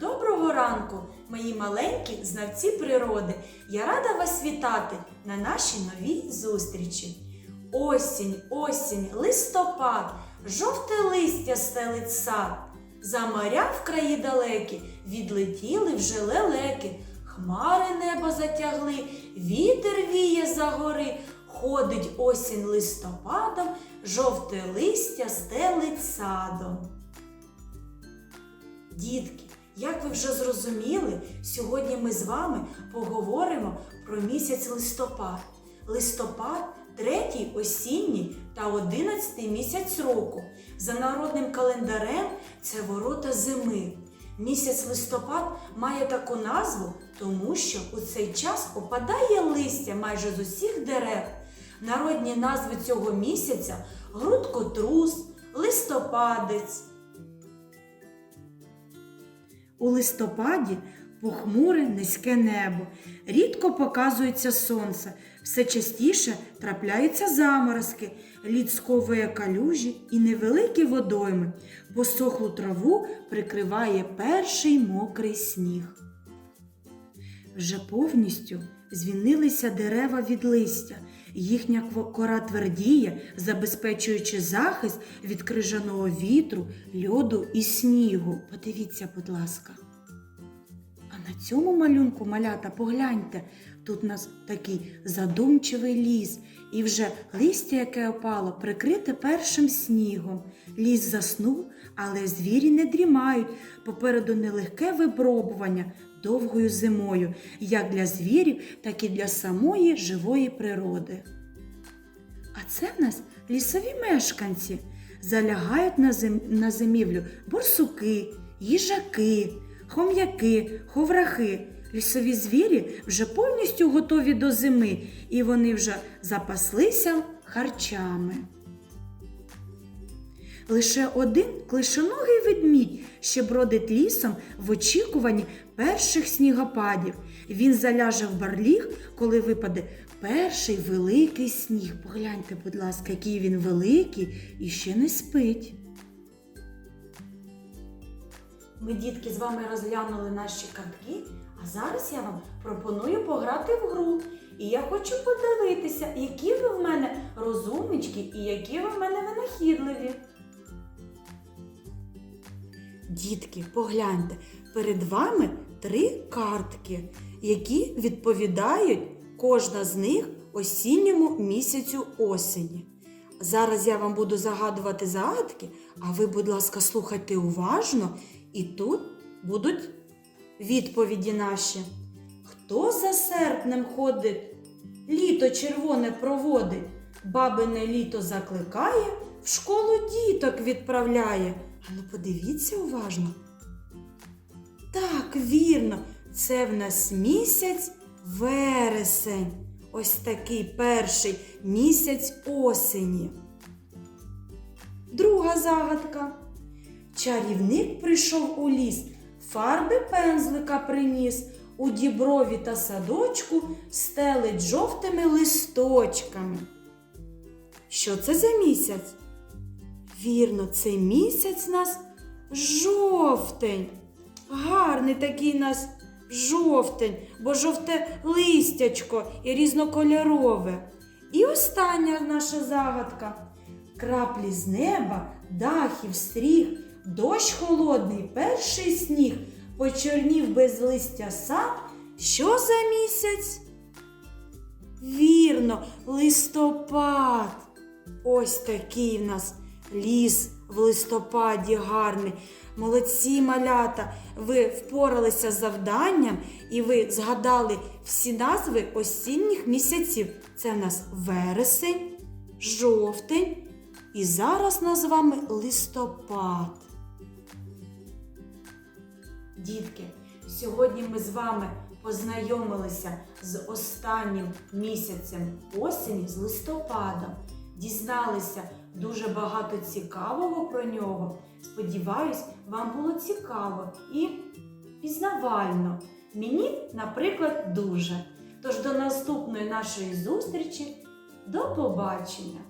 Доброго ранку, мої маленькі знавці природи. Я рада вас вітати на нашій новій зустрічі. Осінь, осінь, листопад, жовте листя стелить сад. За моря в краї далекі відлетіли вже лелеки, хмари небо затягли, вітер віє за гори, ходить осінь листопадом, жовте листя стелить садом. Дітки, як ви вже зрозуміли, сьогодні ми з вами поговоримо про місяць листопад. Листопад третій осінній та одинадцятий місяць року. За народним календарем це ворота зими. Місяць листопад має таку назву, тому що у цей час опадає листя майже з усіх дерев. Народні назви цього місяця грудкотрус, листопадець. У листопаді похмуре низьке небо, рідко показується сонце, все частіше трапляються заморозки, лід сковує калюжі і невеликі водойми. Посохлу траву прикриває перший мокрий сніг. Вже повністю звільнилися дерева від листя. Їхня кора твердіє, забезпечуючи захист від крижаного вітру, льоду і снігу. Подивіться, будь ласка. На цьому малюнку, малята, погляньте, тут у нас такий задумчивий ліс, і вже листя, яке опало, прикрите першим снігом. Ліс заснув, але звірі не дрімають. Попереду нелегке випробування довгою зимою, як для звірів, так і для самої живої природи. А це в нас лісові мешканці. Залягають на, зим... на зимівлю борсуки, їжаки, хом'яки, ховрахи. Лісові звірі вже повністю готові до зими, і вони вже запаслися харчами. Лише один клишоногий ведмідь ще бродить лісом в очікуванні перших снігопадів. Він заляже в барліг, коли випаде перший великий сніг. Погляньте, будь ласка, який він великий і ще не спить. Ми, дітки, з вами розглянули наші картки, а зараз я вам пропоную пограти в гру. І я хочу подивитися, які ви в мене розумнички і які ви в мене винахідливі. Дітки, погляньте, перед вами три картки, які відповідають кожна з них осінньому місяцю осені. Зараз я вам буду загадувати загадки, а ви, будь ласка, слухайте уважно, і тут будуть відповіді наші. Хто за серпнем ходить, літо червоне проводить, бабине літо закликає, в школу діток відправляє. А ну подивіться уважно. Так, вірно, це в нас місяць вересень. Ось такий перший місяць осені. Друга загадка. Чарівник прийшов у ліс, фарби пензлика приніс, у діброві та садочку стелить жовтими листочками. Що це за місяць? Вірно, це місяць нас жовтень. Гарний такий нас жовтень, бо жовте листячко і різнокольорове. І остання наша загадка. Краплі з неба, дахів, стріх, дощ холодний, перший сніг, почорнів без листя сад. Що за місяць? Вірно, листопад. Ось такий в нас ліс в листопаді гарний. Молодці малята, ви впоралися з завданням і ви згадали всі назви осінніх місяців. Це в нас вересень, жовтень і зараз нас з вами листопад. Дітки, сьогодні ми з вами познайомилися з останнім місяцем осені, з листопадом. Дізналися дуже багато цікавого про нього. Сподіваюсь, вам було цікаво і пізнавально. Мені, наприклад, дуже. Тож до наступної нашої зустрічі. До побачення!